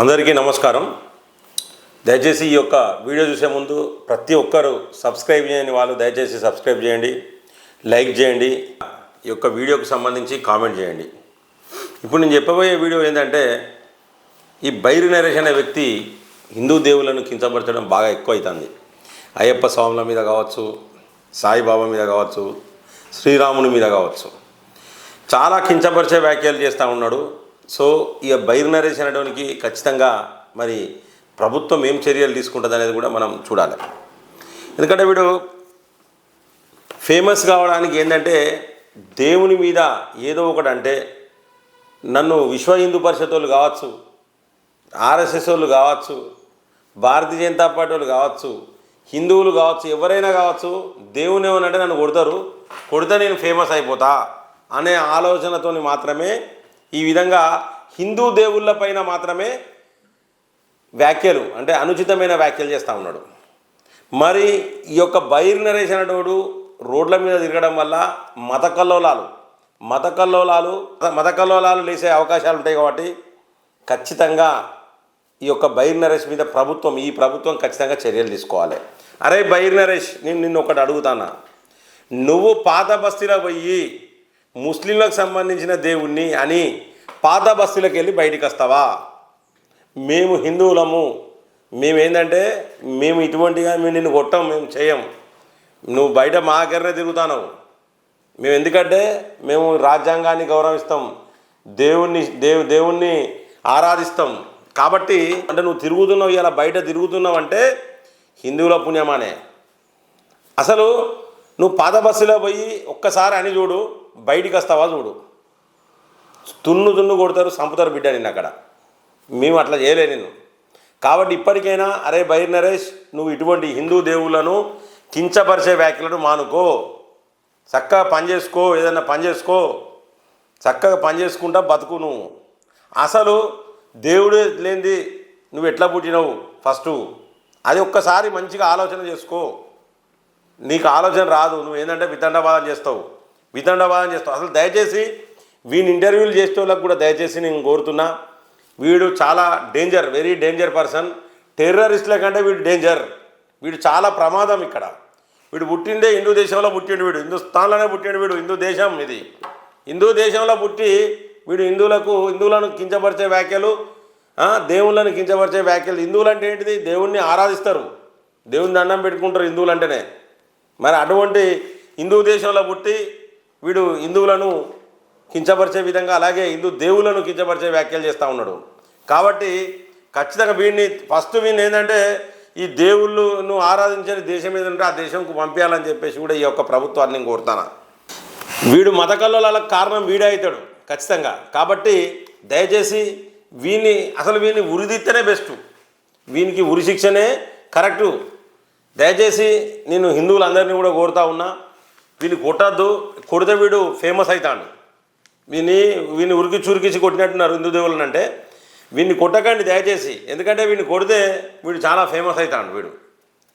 అందరికీ నమస్కారం. దయచేసి ఈ యొక్క వీడియో చూసే ముందు ప్రతి ఒక్కరు సబ్స్క్రైబ్ చేయని వాళ్ళు దయచేసి సబ్స్క్రైబ్ చేయండి లైక్ చేయండి ఈ యొక్క వీడియోకి సంబంధించి కామెంట్ చేయండి. ఇప్పుడు నేను చెప్పబోయే వీడియో ఏంటంటే ఈ బైరు నరేష్ అనే వ్యక్తి హిందూ దేవులను కించపరచడం బాగా ఎక్కువ అవుతుంది అయ్యప్ప స్వాముల మీద కావచ్చు సాయిబాబా మీద కావచ్చు శ్రీరాముని మీద కావచ్చు. చాలా కించపరిచే వ్యాఖ్యలు చేస్తూ ఉన్నాడు. సో ఇక బైర్ నరేష్ అనేటువంటి ఖచ్చితంగా మరి ప్రభుత్వం ఏం చర్యలు తీసుకుంటుంది అనేది కూడా మనం చూడాలి. ఎందుకంటే వీడు ఫేమస్ కావడానికి ఏంటంటే దేవుని మీద ఏదో ఒకటి అంటే నన్ను విశ్వ హిందూ పరిషత్ వాళ్ళు కావచ్చు ఆర్ఎస్ఎస్ వాళ్ళు కావచ్చు భారతీయ జనతా పార్టీ వాళ్ళు కావచ్చు హిందువులు కావచ్చు ఎవరైనా కావచ్చు దేవుని ఏమనంటే నన్ను కొడతారు కొడితే నేను ఫేమస్ అయిపోతా అనే ఆలోచనతోని మాత్రమే ఈ విధంగా హిందూ దేవుళ్ళపైన మాత్రమే వ్యాఖ్యలు అంటే అనుచితమైన వ్యాఖ్యలు చేస్తూ ఉన్నాడు. మరి ఈ యొక్క బైర్ నరేష్ అనేటోడు రోడ్ల మీద తిరగడం వల్ల మత కల్లోలాలు మత కల్లోలాలు మత కల్లోలాలు లేసే అవకాశాలు ఉంటాయి కాబట్టి ఖచ్చితంగా ఈ యొక్క బైర్ నరేష్ మీద ప్రభుత్వం ఈ ప్రభుత్వం ఖచ్చితంగా చర్యలు తీసుకోవాలి. అరే బైర్ నరేష్ నేను నిన్ను ఒకటి అడుగుతానా? నువ్వు పాత బస్తీలో పోయి ముస్లింలకు సంబంధించిన దేవుణ్ణి అని పాత బస్సులకు వెళ్ళి బయటికి వస్తావా? మేము హిందువులము. మేమేందంటే మేము ఇటువంటిగా మేము నిన్ను కొట్టాం మేము చేయం. నువ్వు బయట మా దగ్గరనే తిరుగుతాను మేము ఎందుకంటే మేము రాజ్యాంగాన్ని గౌరవిస్తాం. దేవుణ్ణి దేవు దేవుణ్ణి ఆరాధిస్తాం. కాబట్టి అంటే నువ్వు తిరుగుతున్నావు ఇలా బయట తిరుగుతున్నావు అంటే హిందువుల పుణ్యమానే. అసలు నువ్వు పాత బస్సులో పోయి ఒక్కసారి అని చూడు. బయటికి వస్తావా చూడు. తున్ను తున్ను కొడతారు చంపుతారు బిడ్డ నేను అక్కడ. మేము అట్లా చేయలే నేను కాబట్టి ఇప్పటికైనా అరే బైర్ నరేష్ నువ్వు ఇటువంటి హిందూ దేవుళ్ళను కించపరిచే వ్యాఖ్యలను మానుకో. చక్కగా పని చేసుకో ఏదైనా పని చేసుకో. చక్కగా పని చేసుకుంటా బతుకు నువ్వు. అసలు దేవుడు లేనిది నువ్వు ఎట్లా పుట్టినవు ఫస్ట్? అది ఒక్కసారి మంచిగా ఆలోచన చేసుకో. నీకు ఆలోచన రాదు. నువ్వు ఏంటంటే వితండవాదం చేస్తావు. వితండవాదం చేస్తాం. అసలు దయచేసి వీని ఇంటర్వ్యూలు చేసే వాళ్ళకి కూడా దయచేసి నేను కోరుతున్నా వీడు చాలా డేంజర్ వెరీ డేంజర్ పర్సన్ టెర్రరిస్ట్ల కంటే వీడు డేంజర్ వీడు చాలా ప్రమాదం ఇక్కడ. వీడు పుట్టిండే హిందూ దేశంలో పుట్టిండు వీడు. హిందుస్థాన్లోనే పుట్టిండు వీడు. హిందూ దేశం ఇది. హిందూ దేశంలో పుట్టి వీడు హిందువులకు హిందువులను కించపరిచే వ్యాఖ్యలు దేవుళ్ళను కించపరిచే వ్యాఖ్యలు. హిందువులు అంటే ఏంటిది? దేవుణ్ణి ఆరాధిస్తారు. దేవుని దండం పెట్టుకుంటారు హిందువులు అంటేనే. మరి అటువంటి హిందూ దేశంలో పుట్టి వీడు హిందువులను కించపరిచే విధంగా అలాగే హిందూ దేవులను కించపరిచే వ్యాఖ్యలు చేస్తూ ఉన్నాడు. కాబట్టి ఖచ్చితంగా వీడిని ఫస్ట్ వీడిని ఏంటంటే ఈ దేవుళ్ళను ఆరాధించని దేశం ఏదంటే ఆ దేశంకు పంపించాలని చెప్పేసి కూడా ఈ యొక్క ప్రభుత్వాన్ని నేను కోరుతాను. వీడు మత కల్లోలాలకు కారణం వీడే అవుతాడు ఖచ్చితంగా. కాబట్టి దయచేసి వీని అసలు వీని ఉరిదిత్తనే బెస్ట్. వీనికి ఉరి శిక్షనే కరెక్టు. దయచేసి నేను హిందువులందరినీ కూడా కోరుతా ఉన్నా. వీని కొట్టద్దు కొడితే వీడు ఫేమస్ అవుతాడు వీని వీని ఉరికి చురికిసి కొట్టినట్టున్నారు హిందూ అంటే వీడిని కొట్టకండి దయచేసి. ఎందుకంటే వీడిని కొడితే వీడు చాలా ఫేమస్ అవుతాడు వీడు.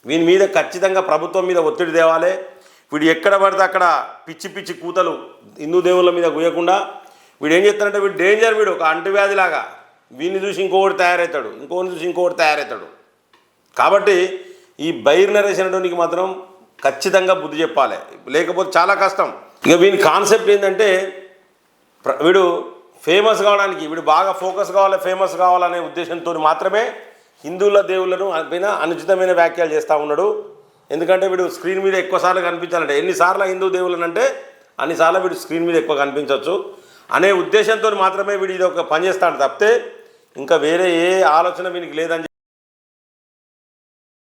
వీని మీద ఖచ్చితంగా ప్రభుత్వం మీద ఒత్తిడి తేవాలి. వీడు ఎక్కడ పడితే అక్కడ పిచ్చి పిచ్చి కూతలు హిందూ దేవుళ్ళ మీద గుయ్యకుండా వీడు ఏం చేస్తాడంటే వీడు డేంజర్ వీడు ఒక అంటువ్యాధిలాగా. వీడిని చూసి ఇంకొకటి తయారవుతాడు ఇంకోని చూసి ఇంకొకటి తయారవుతాడు. కాబట్టి ఈ బైర్ నరేష్ మాత్రం ఖచ్చితంగా బుద్ధి చెప్పాలి. లేకపోతే చాలా కష్టం. ఇక వీని కాన్సెప్ట్ ఏంటంటే వీడు ఫేమస్ కావడానికి వీడు బాగా ఫోకస్ కావాలి ఫేమస్ కావాలనే ఉద్దేశంతో మాత్రమే హిందువుల దేవుళ్ళను పైన అనుచితమైన వ్యాఖ్యలు చేస్తూ ఉన్నాడు. ఎందుకంటే వీడు స్క్రీన్ మీద ఎక్కువసార్లు కనిపించాలంటే ఎన్నిసార్లు హిందూ దేవులను అంటే అన్నిసార్లు వీడు స్క్రీన్ మీద ఎక్కువ కనిపించవచ్చు అనే ఉద్దేశంతో మాత్రమే వీడు ఇది ఒక పని చేస్తాడు తప్పితే ఇంకా వేరే ఏ ఆలోచన వీనికి లేదని